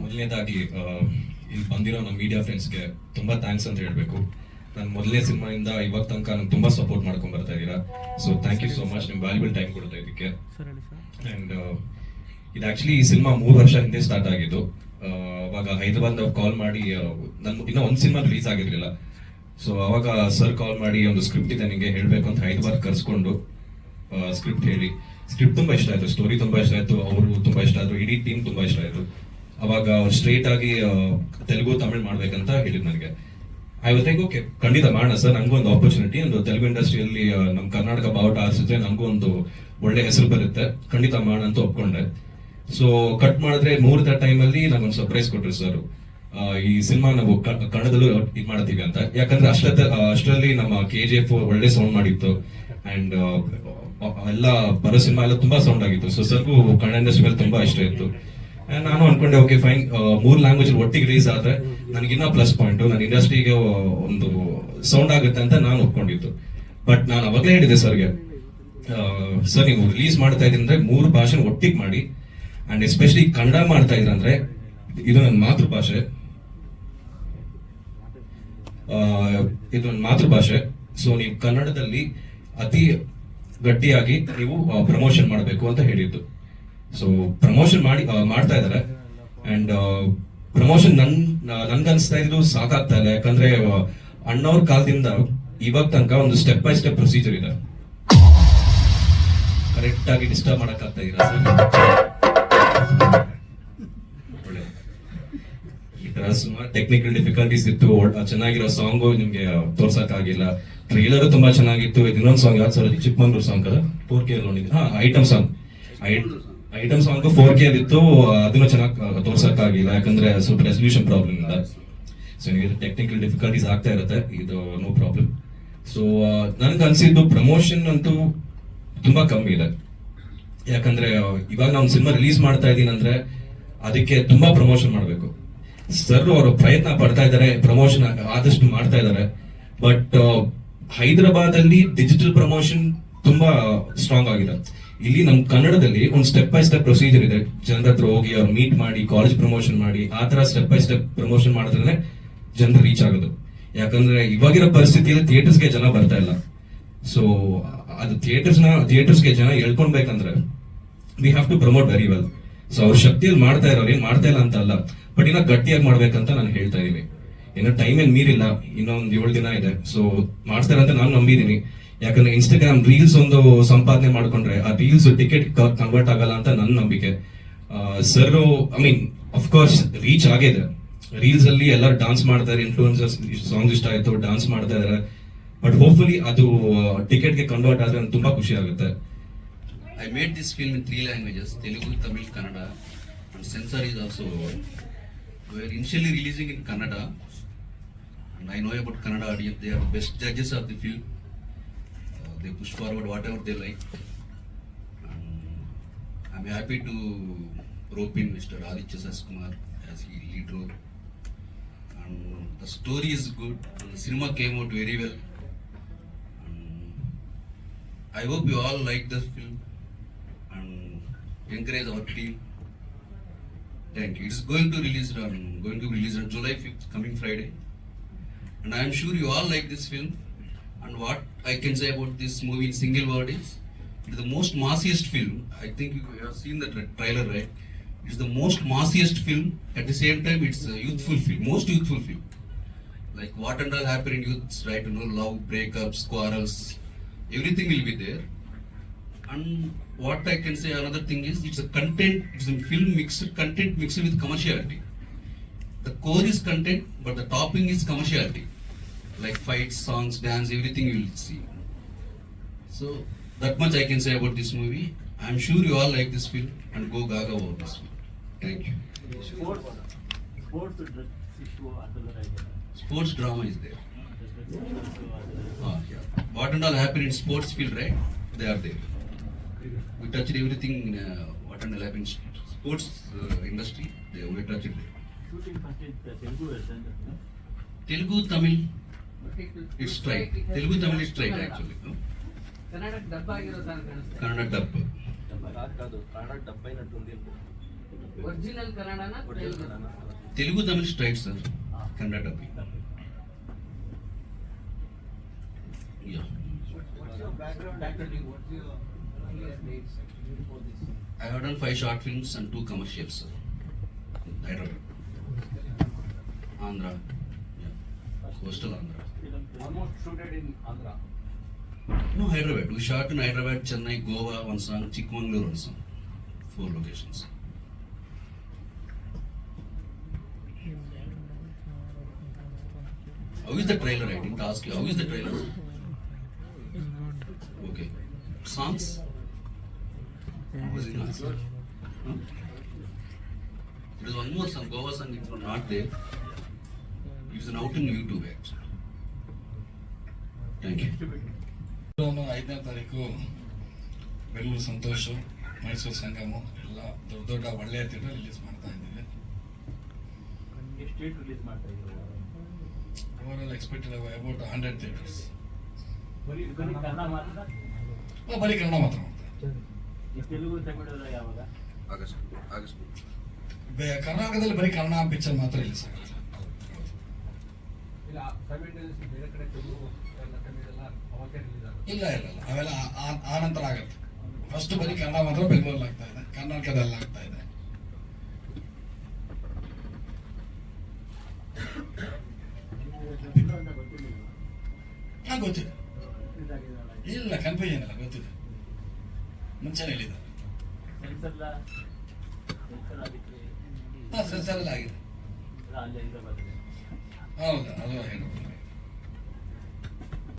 ಮೊದಲನೇದಾಗಿ ಇಲ್ಲಿ ಬಂದಿರೋ ನಮ್ಮ ಮೀಡಿಯಾ ಫ್ರೆಂಡ್ಸ್ಗೆ ತುಂಬಾ ಥ್ಯಾಂಕ್ಸ್ ಅಂತ ಹೇಳಬೇಕು. ನಾನು ಮೊದಲನೇ ಸಿನಿಮಾಯಿಂದ ಇವಾಗ ತನಕ ನಂಗೆ ತುಂಬಾ ಸಪೋರ್ಟ್ ಮಾಡ್ಕೊಂಡು ಬರ್ತಾ ಇದ್ದೀರಾ. So thank you so much ನಿಮ್ಮ ವ್ಯಾಲ್ಯೂಬಲ್ ಟೈಮ್ ಕೊಡ್ತಾ ಇದಕ್ಕೆ ಅಂಡ್ ಇದು ಆಕ್ಚುಲಿ ಈ ಸಿನಿಮಾ ಮೂರು ವರ್ಷ ಹಿಂದೆ ಸ್ಟಾರ್ಟ್ ಆಗಿದ್ದು. ಅವಾಗ ಹೈದರಾಬಾದ್ ಕಾಲ್ ಮಾಡಿ ನನ್ನ ಇನ್ನೂ ಒಂದು ಸಿನಿಮಾ ರಿಲೀಸ್ ಆಗಿರಲಿಲ್ಲ. ಸೊ ಅವಾಗ ಸರ್ ಕಾಲ್ ಮಾಡಿ ಒಂದು ಸ್ಕ್ರಿಪ್ಟ್ ಇದೆ ನಿಮಗೆ ಹೇಳಬೇಕು ಅಂತ ಹೈದರಾಬಾದ್ ಕರ್ಸ್ಕೊಂಡು ಸ್ಕ್ರಿಪ್ಟ್ ಹೇಳಿ. ಸ್ಕ್ರಿಪ್ಟ್ ತುಂಬಾ ಇಷ್ಟ ಆಯ್ತು ಸ್ಟೋರಿ ತುಂಬಾ ಇಷ್ಟ ಆಯ್ತು ಅವರು ತುಂಬಾ ಇಷ್ಟ ಆಯ್ತು ಇಡೀ ಟೀಮ್ ತುಂಬಾ ಇಷ್ಟ ಆಯ್ತು. ಅವಾಗ ಅವ್ರು ಸ್ಟ್ರೇಟ್ ಆಗಿ ತೆಲುಗು, ತಮಿಳ್ ಮಾಡ್ಬೇಕಂತ ಹೇಳಿದ್ ನನಗೆ. ಐ ವಾಸ್ ಲೈಕ್ ಓಕೆ ಖಂಡಿತ ಮಾಡೋಣ ಸರ್ ನನಗೂ ಒಂದು ಆಪರ್ಚುನಿಟಿ ಒಂದು ತೆಲುಗು ಇಂಡಸ್ಟ್ರಿಯಲ್ಲಿ ನಮ್ಮ ಕರ್ನಾಟಕ ಬಾವುಟ ಆರಿಸಿದ್ರೆ ನನಗೂ ಒಂದು ಒಳ್ಳೆ ಹೆಸರು ಬರುತ್ತೆ. ಖಂಡಿತ ಮಾಡೋಣ ಅಂತ ಒಪ್ಕೊಂಡೆ. ಸೊ ಕಟ್ ಮಾಡಿದ್ರೆ ಮುಹೂರ್ತ ಟೈಮಲ್ಲಿ ನಂಗೊಂದು ಸರ್ಪ್ರೈಸ್ ಕೊಟ್ರು ಸರ್ ಈ ಸಿನಿಮಾ ನಾವು ಕನ್ನಡದಲ್ಲೂ ಇದು ಮಾಡ್ತೀವಿ ಅಂತ. ಯಾಕಂದ್ರೆ ಅಷ್ಟ ಅಷ್ಟರಲ್ಲಿ ನಮ್ಮ ಕೆ ಜಿ ಎಫ್ ಒಳ್ಳೆ ಸೌಂಡ್ ಮಾಡಿತ್ತು. ಅಂಡ್ ಎಲ್ಲ ಬರೋ ಸಿನಿಮಾ ಎಲ್ಲ ತುಂಬಾ ಸೌಂಡ್ ಆಗಿತ್ತು. ಸೊ ಸರ್ಗೂ ಕನ್ನಡ ಇಂಡಸ್ಟ್ರಿ ಮೇಲೆ ತುಂಬಾ ಇಷ್ಟ ಇತ್ತು. ನಾನು ಅನ್ಕೊಂಡೆ ಓಕೆ ಫೈನ್ ಮೂರು ಲ್ಯಾಂಗ್ವೇಜ್ ಒಟ್ಟಿಗೆ ರಿಲೀಸ್ ಆದ್ರೆ ನನಗಿನ್ನ ಪ್ಲಸ್ ಪಾಯಿಂಟ್ ನನ್ನ ಇಂಡಸ್ಟ್ರಿಗೆ ಒಂದು ಸೌಂಡ್ ಆಗುತ್ತೆ ಅಂತ ನಾನು ಒಪ್ಕೊಂಡಿದ್ದು. ಬಟ್ ನಾನು ಅವಾಗಲೇ ಹೇಳಿದೆ ಸರ್ಗೆ ಸರ್ ನೀವು ರಿಲೀಸ್ ಮಾಡ್ತಾ ಇದ್ದೀನಿ ಅಂದ್ರೆ ಮೂರು ಭಾಷೆ ಒಟ್ಟಿಗೆ ಮಾಡಿ ಅಂಡ್ ಎಸ್ಪೆಷಲಿ ಕನ್ನಡ ಮಾಡ್ತಾ ಇದ್ರ ಅಂದ್ರೆ ಇದು ನನ್ನ ಮಾತೃಭಾಷೆ. ಇದು ನನ್ನ ಮಾತೃಭಾಷೆ. ಸೊ ನೀವು ಕನ್ನಡದಲ್ಲಿ ಅತಿ ಗಟ್ಟಿಯಾಗಿ ನೀವು ಪ್ರಮೋಷನ್ ಮಾಡಬೇಕು ಅಂತ ಹೇಳಿದ್ದು. ಸೊ ಪ್ರಮೋಷನ್ ಮಾಡಿ ಮಾಡ್ತಾ ಇದ್ದಾರೆ. ಅಂಡ್ ಪ್ರಮೋಷನ್ ನನ್ ನನ್ಗನ್ಸ್ತಾ ಇದ್ರು ಸಾಕಾಗ್ತಾ ಇಲ್ಲ. ಯಾಕಂದ್ರೆ ಅಣ್ಣವ್ರ ಕಾಲದಿಂದ ಇವಾಗ ತನಕ ಒಂದು ಸ್ಟೆಪ್ ಬೈ ಸ್ಟೆಪ್ ಪ್ರೊಸೀಜರ್ ಇದೆ. ಕರೆಕ್ಟ್ ಆಗಿ ಡಿಸ್ಟರ್ಬ್ ಮಾಡಕ್ಕಾಗ್ತಾ ಆಗ್ತಾ ಇಲ್ಲ ಈ ತರ ಸುಮಾರು ಟೆಕ್ನಿಕಲ್ ಡಿಫಿಕಲ್ಟೀಸ್ ಇತ್ತು. ಚೆನ್ನಾಗಿರೋ ಸಾಂಗು ನಿಮ್ಗೆ ತೋರ್ಸಕ್ ಆಗಿಲ್ಲ ಟ್ರೈಲರ್ ತುಂಬಾ ಚೆನ್ನಾಗಿತ್ತು. ಇನ್ನೊಂದು ಸಾಂಗ್ ಯಾವ್ದು ಸರ್? ಚಿಕ್ಕಮಂಗ್ಳೂರ್ ಸಾಂಗ್ ಅದ ಪೂರ್ಕೆ ಹಾ item song item song four K ಇತ್ತು ಅದನ್ನು ಚೆನ್ನಾಗಿ ತೋರ್ಸಕ್ ಆಗಿಲ್ಲ ಯಾಕಂದ್ರೆ ಸ್ವಲ್ಪ ರೆಸಲ್ಯೂಷನ್ ಪ್ರಾಬ್ಲಮ್ ಇಲ್ಲ ಸೊ ನಿಮಗೆ ಟೆಕ್ನಿಕಲ್ ಡಿಫಿಕಲ್ಟೀಸ್ ಆಗ್ತಾ ಇರುತ್ತೆ. ಇದು ನೋ ಪ್ರಾಬ್ಲಮ್ ಸೊ ನನಗೆ ಅನ್ಸಿದ್ದು ಪ್ರಮೋಷನ್ ಅಂತೂ ತುಂಬಾ ಕಮ್ಮಿ ಇದೆ. ಯಾಕಂದ್ರೆ ಇವಾಗ ನಾವು ಸಿನಿಮಾ ರಿಲೀಸ್ ಮಾಡ್ತಾ ಇದೀನಿ ಅಂದ್ರೆ ಅದಕ್ಕೆ ತುಂಬಾ ಪ್ರಮೋಷನ್ ಮಾಡಬೇಕು. ಸರ್ ಅವರು ಪ್ರಯತ್ನ ಪಡ್ತಾ ಇದ್ದಾರೆ ಪ್ರಮೋಷನ್ ಆದಷ್ಟು ಮಾಡ್ತಾ ಇದ್ದಾರೆ. ಬಟ್ ಹೈದರಾಬಾದ್ ಅಲ್ಲಿ ಡಿಜಿಟಲ್ ಪ್ರಮೋಷನ್ ತುಂಬಾ ಸ್ಟ್ರಾಂಗ್ ಆಗಿದೆ. ಇಲ್ಲಿ ನಮ್ ಕನ್ನಡದಲ್ಲಿ ಒಂದು ಸ್ಟೆಪ್ ಬೈ ಸ್ಟೆಪ್ ಪ್ರೊಸೀಜರ್ ಇದೆ. ಜನರ ಹತ್ರ ಹೋಗಿ ಅವ್ರು ಮೀಟ್ ಮಾಡಿ ಕಾಲೇಜ್ ಪ್ರಮೋಷನ್ ಮಾಡಿ, ಆ ತರ ಸ್ಟೆಪ್ ಬೈ ಸ್ಟೆಪ್ ಪ್ರಮೋಷನ್ ಮಾಡಿದ್ರೆ ಜನರು ರೀಚ್ ಆಗೋದು. ಯಾಕಂದ್ರೆ ಇವಾಗಿರೋ ಪರಿಸ್ಥಿತಿಯಲ್ಲಿ ಥಿಯೇಟರ್ಸ್ಗೆ ಜನ ಬರ್ತಾ ಇಲ್ಲ. ಸೊ ಅದು ಥಿಯೇಟರ್ಸ್ನ ಥಿಯೇಟರ್ಸ್ಗೆ ಜನ ಹೇಳ್ಕೊಳ್ಬೇಕಂದ್ರೆ we have to promote very well so ಅವ್ರ ಶಕ್ತಿಯಲ್ಲಿ ಮಾಡ್ತಾ ಇರೋರು ಏನ್ ಮಾಡ್ತಾ ಇಲ್ಲ ಅಂತ ಅಲ್ಲ ಬಟ್ ಇನ್ನ ಗಟ್ಟಿಯಾಗಿ ಮಾಡ್ಬೇಕಂತ ನಾನು ಹೇಳ್ತಾ ಇದೀನಿ ಇನ್ನು ಟೈಮ್ ಏನ್ ಮೀರಿಲ್ಲ, ಇನ್ನೊಂದು ಏಳು ದಿನ ಇದೆ. ಸೊ ಮಾಡ್ತಾರೆ ಅಂತ ನಾನು ನಂಬಿದೀನಿ ಯಾಕಂದ್ರೆ ಇನ್ಸ್ಟಾಗ್ರಾಮ್ ರೀಲ್ಸ್ ಒಂದು ಸಂಪಾದನೆ ಮಾಡ್ಕೊಂಡ್ರೆ ಆ ರೀಲ್ಸ್ ಟಿಕೆಟ್ ಕನ್ವರ್ಟ್ ಆಗಲ್ಲ ಅಂತ ನನ್ನ ನಂಬಿಕೆ. Sir I mean of course reach ಆಗಿದೆ. ರೀಲ್ಸ್ ಅಲ್ಲಿ ಎಲ್ಲ ಡಾನ್ಸ್ ಮಾಡ್ತಾರೆ ಇನ್ಫ್ಲೂಯೆನ್ಸರ್ಸ್ ಸಾಂಗ್ ಇಷ್ಟ ಆಯ್ತು ಡಾನ್ಸ್ ಮಾಡ್ತಾ ಇದಾರೆ. ಬಟ್ ಹೋಪ್ಫುಲಿ ಅದು ಟಿಕೆಟ್ಗೆ ಕನ್ವರ್ಟ್ ಆದ್ರೆ ನಂಗೆ ತುಂಬಾ ಖುಷಿ ಆಗುತ್ತೆ. I made this film in three languages Telugu Tamil Kannada and censor is also were initially releasing in Kannada, and I know about Kannada audience, they are the best judges they push forward whatever they like. And I'm happy to rope in Mr. Aditya Saskumar as he lead role. And the story is good, the cinema came out very well. And I hope you all like this film and encourage our team. Thank you. It's going to release on going to be released on July 5th, coming Friday. And I am sure you all like this film. And what I can say about this movie in single word is it is the most massiest film. I think you have seen the tra- trailer, right? It's the most massiest film. At the same time, it's a youthful film, most youthful film. Like what and all happen in youths, right? You know, love, breakups, quarrels, everything will be there. And what I can say another thing is it's a content, it's a film mixed content mixed with commerciality. The core is content, but the topping is commerciality like fights, songs, dance, everything you will see. So that much I can say about this movie. I'm sure you all like this film and go gaga over this film. Thank you. Sports, sports sports drama is there. Ah, yeah. What and all happened in sports field, right? They are there. We touched everything in uh, what and all happened in sports uh, industry. They we touched it there. Shooting content Telugu, Telugu, Tamil. it's strike. Telugu, Tamil is strike actually. No? ಕನ್ನಡಕ್ಕೆ ಡಬ್ಬ ಆಗಿರೋ ತರ ಕಾಣಿಸ್ತದೆ Kannada dub. కాదు కాదు కన్నడ డెబ్బై నట్టుంది original ಕನ್ನಡನ Telugu Telugu Tamil straight sir Kannada ಡಬ್ಬಿ Yeah. What's your background activity? What's your earlier dates before this? I have done five short films and two commercials, sir. Hyderabad. Andhra. Yeah. Coastal Andhra. Almost shooted in Andhra. No, Hyderabad. We shot in Hyderabad, Chennai, Goa, one song, Chikmagalur, one song. Four locations. How is the trailer? I didn't ask you. How is the trailer? Okay. Songs? Was it nice? Huh? There is one more song, Goa song, it's not there. It's an out in YouTube actually. ಐದನೇ ತಾರೀಕು ಬೆಂಗಳೂರು ಸಂತೋಷ ಮೈಸೂರು ಸಂಗಮ ಎಲ್ಲ ದೊಡ್ಡ ದೊಡ್ಡ ಒಳ್ಳೆಯ theatre release ಮಾಡ್ತಾ ಇದ್ದೀವಿ. ಎಷ್ಟು date release ಮಾಡ್ತಾ ಇದ್ದೀರಾ? Over all expected about hundred theatres ಬರೀ ಬರೀ ಕನ್ನಡ ಮಾತ್ರ? ಕರ್ನಾಟಕದಲ್ಲಿ ಬರೀ ಕನ್ನಡ ಪಿಕ್ಚರ್ ಮಾತ್ರ ಇಲ್ಲಿ ಸರ್ ಇಲ್ಲ ಇಲ್ಲ ಅವೆಲ್ಲ ಆ- ನಂತರ ಆಗುತ್ತೆ. ಫಸ್ಟ್ ಬರೀ ಕನ್ನಡ ಮಾತ್ರ ಬೆಂಗಳೂರಲ್ಲಿ ಆಗ್ತಾ ಇದೆ. ಕರ್ನಾಟಕದಲ್ಲಿ ಆಗ್ತಾ ಇದೆ. ಗೊತ್ತಿದೆ. ಇಲ್ಲ ಕನ್ಫ್ಯೂಷನ್ ಇಲ್ಲ, ಗೊತ್ತಿದೆ. ಮುಂಚೆ ಹೇಳಿದ್ದಾರೆ ಸೆನ್ಸರ್ ಎಲ್ಲ ಆಗಿದೆ. ಹೌದಾ, ಅದು ಹೇಳಬಹುದು